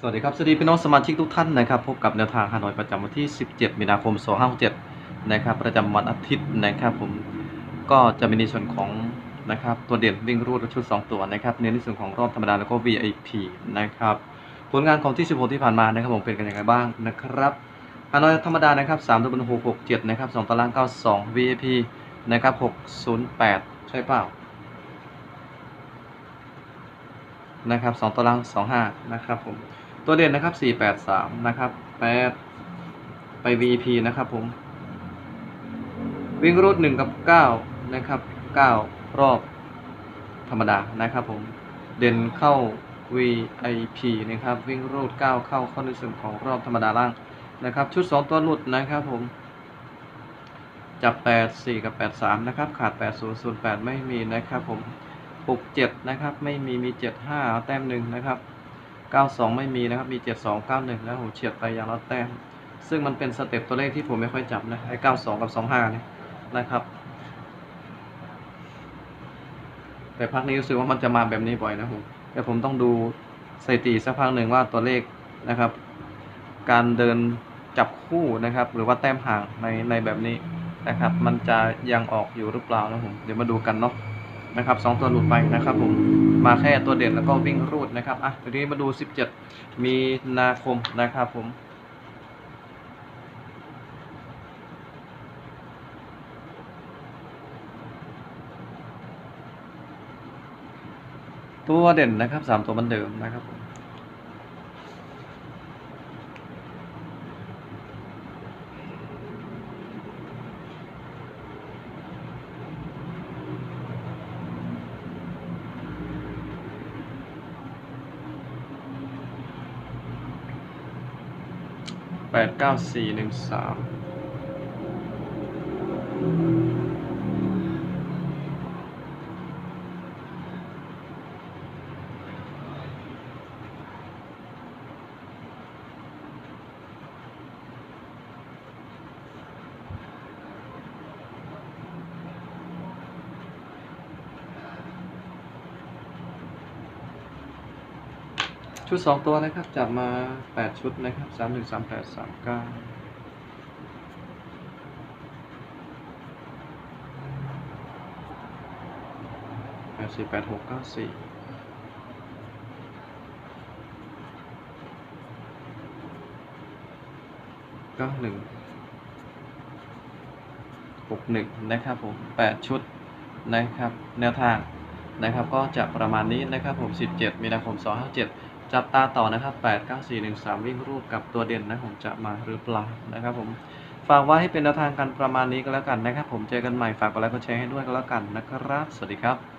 สวัสดีครับ สวัสดีพี่น้องสมาชิกทุกท่านนะครับ พบกับแนวทางฮานอยประจำวันที่ 17 มีนาคม 2567 นะครับ ประจำวันอาทิตย์นะครับ ผมก็จะมีในส่วนของนะครับตัวเด่นวิ่งรูดและชุด 2 ตัวนะครับเน้นในส่วนของรอบธรรมดาแล้วก็ VIP นะครับผลงานของที่ 16 ที่ผ่านมานะครับผมเป็นกันยังไงบ้างนะครับฮานอยธรรมดานะครับ3ตัวบน667 นะครับ 2ตาราง 92 VIP นะครับ 608 ใช่เปล่านะครับ2ตาราง 25 นะครับผม ตัวเด่นนะครับ 483 นะครับ 8 ไป VP นะครับผม วิ่งรูด1กับ 9 นะครับ 9 รอบธรรมดานะครับผม เด่นเข้า VIP นะครับ วิ่งรูด 9 เข้าเข้าในส่วนของรอบธรรมดาล่างนะครับ ชุด 2 ตัวหลุดนะครับผม จับ 8 4 กับ 8 3 นะครับ ขาด 8 0 0 8 ไม่มีนะครับผม 6 7 นะครับ ไม่มีมี 7 5 แต้มหนึ่งนะครับ 92 ไม่มีนะครับ มี 72 91 แล้วผมเฉียดไปอย่างละแต้ม ซึ่งมันเป็นสเต็ปตัวเลขที่ผมไม่ค่อยจับนะ ไอ้ 92 กับ 25 เนี่ยนะครับ แต่พักนี้รู้สึกว่ามันจะมาแบบนี้บ่อยนะผม แต่ผมต้องดูสถิติสักพักหนึ่งว่าตัวเลขนะครับ การเดินจับคู่นะครับ หรือว่าแต้มห่างในในแบบนี้นะครับ มันจะยังออกอยู่หรือเปล่านะผม เดี๋ยวมาดูกันเนาะนะครับสองตัวหลุดไปนะครับผม มาแค่ตัวเด่นแล้วก็วิ่งรูด นะครับอะทีนี้มาดู 17 มีนาคมนะครับผมตัวเด่นนะครับสามตัวเหมือนเดิมนะครับผม แปดเก้าสี่หนึ่งสาม ชุดสองตัวนะครับ จับมาแปดชุดนะครับสามหนึ่งสามแปดสามเก้าแปดสี่แปดหกเก้าสี่เก้าหนึ่งหกหนึ่งนะครับผมแปดชุดนะครับแนวทางนะครับก็จะประมาณนี้นะครับผม 17 มีนาคม 257 จับตาต่อนะครับ 8 9 4 1 3 วิ่งรูดกับตัวเด่นนะผมจะมาหรือเปล่านะครับผม ฝากไว้ให้เป็นแนวทางกันประมาณนี้ก็แล้วกันนะครับ ผมเจอกันใหม่ฝากกดไลค์กดแชร์ให้ด้วยก็แล้วกันนะครับ สวัสดีครับ